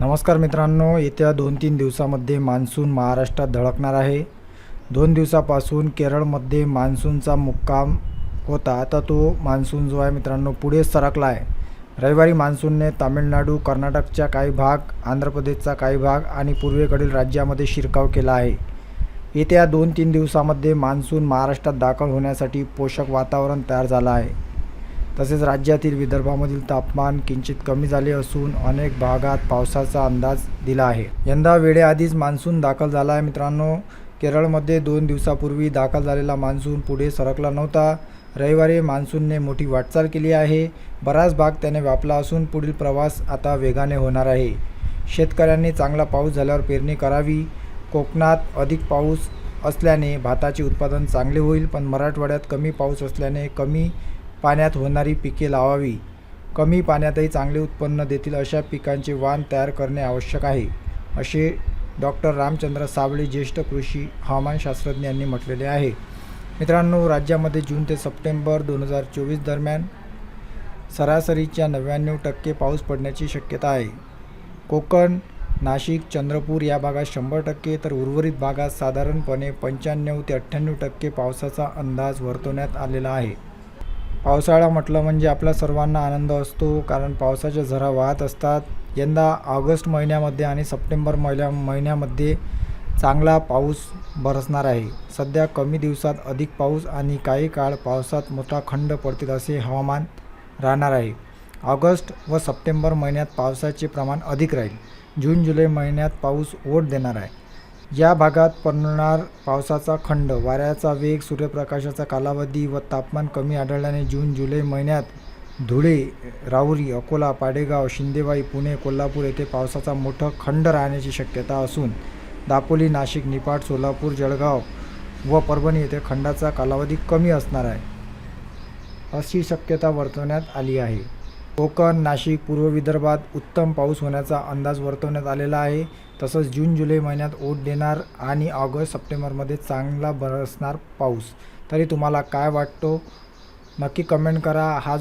नमस्कार मित्रांनो येत्या दोन तीन दिवसामध्ये मान्सून महाराष्ट्रात धडकणार आहे. दोन दिवसापासून केरळमध्ये मान्सूनचा मुक्काम होता. आता तो मान्सून जो आहे मित्रांनो पुढे सरकला आहे रविवारी मान्सूनने तामिळनाडू कर्नाटकच्या काही भाग आंध्र प्रदेशचा काही भाग आणि पूर्वेकडील राज्यामध्ये शिरकाव केला आहे. येत्या दोन तीन दिवसामध्ये मान्सून महाराष्ट्रात दाखल होण्यासाठी पोषक वातावरण तयार झालं आहे. तसेच राज्यातील विदर्भामधील तापमान किंचित कमी झाले असून अनेक भागात पावसाचा अंदाज दिला आहे. यंदा वेळेआधीच मान्सून दाखल झाला आहे मित्रांनो. केरळमध्ये दोन दिवसापूर्वी दाखल झालेला मान्सून पुढे सरकला नव्हता. रविवारी मान्सूनने मोठी वाटचाल केली आहे. बराच भाग त्याने व्यापला असून पुढील प्रवास आता वेगाने होणार आहे. शेतकऱ्यांनी चांगला पाऊस झाल्यावर पेरणी करावी. कोकणात अधिक पाऊस असल्याने भाताचे उत्पादन चांगले होईल पण मराठवाड्यात कमी पाऊस असल्याने कमी पाण्यात होणारी पिके लावावी. कमी पाण्यातही चांगले उत्पन्न देतील अशा पिकांचे वाण तयार करणे आवश्यक आहे असे डॉक्टर रामचंद्र साबळे ज्येष्ठ कृषी हवामानशास्त्रज्ञ यांनी म्हटलेले आहे. मित्रांनो राज्यामध्ये जून ते सप्टेंबर दोन हजार चोवीस दरम्यान सरासरीच्या नव्याण्णव टक्के पाऊस पडण्याची शक्यता आहे. कोकण नाशिक चंद्रपूर या भागात शंभर टक्के तर उर्वरित भागात साधारणपणे पंच्याण्णव ते अठ्ठ्याण्णव टक्के पावसाचा अंदाज वर्तवण्यात आलेला आहे. पावसाळा म्हटलं म्हणजे आपल्या सर्वांना आनंद असतो कारण पावसाच्या झरा वाहत असतात. यंदा ऑगस्ट महिन्यामध्ये आणि सप्टेंबर महिन्या महिन्यामध्ये चांगला पाऊस बरसणार आहे. सध्या कमी दिवसात अधिक पाऊस आणि काही काळ पावसात मोठा खंड पडतील असे हवामान राहणार आहे. ऑगस्ट व सप्टेंबर महिन्यात पावसाचे प्रमाण अधिक राहील. जून जुलै महिन्यात पाऊस ओढ देणार आहे. या भागात पडणार पावसाचा खंड वाऱ्याचा वेग सूर्यप्रकाशाचा कालावधी व तापमान कमी आढळल्याने जून जुलै महिन्यात धुळे राहुरी अकोला पाडेगाव शिंदेवाई पुणे कोल्हापूर येथे पावसाचा मोठा खंड राहण्याची शक्यता असून दापोली नाशिक निपाट सोलापूर जळगाव व परभणी येथे खंडाचा कालावधी कमी असणार आहे. अशी शक्यता वर्तवण्यात आली आहे. कोकण नाशिक पूर्व विदर्भात उत्तम पाऊस होण्याचा अंदाज वर्तवण्यात आलेला आहे. तसंच जून जुलै महिन्यात ओढ देणार आणि ऑगस्ट सप्टेंबरमध्ये चांगला बरसणार पाऊस. तरी तुम्हाला काय वाटतो? नक्की कमेंट करा. हा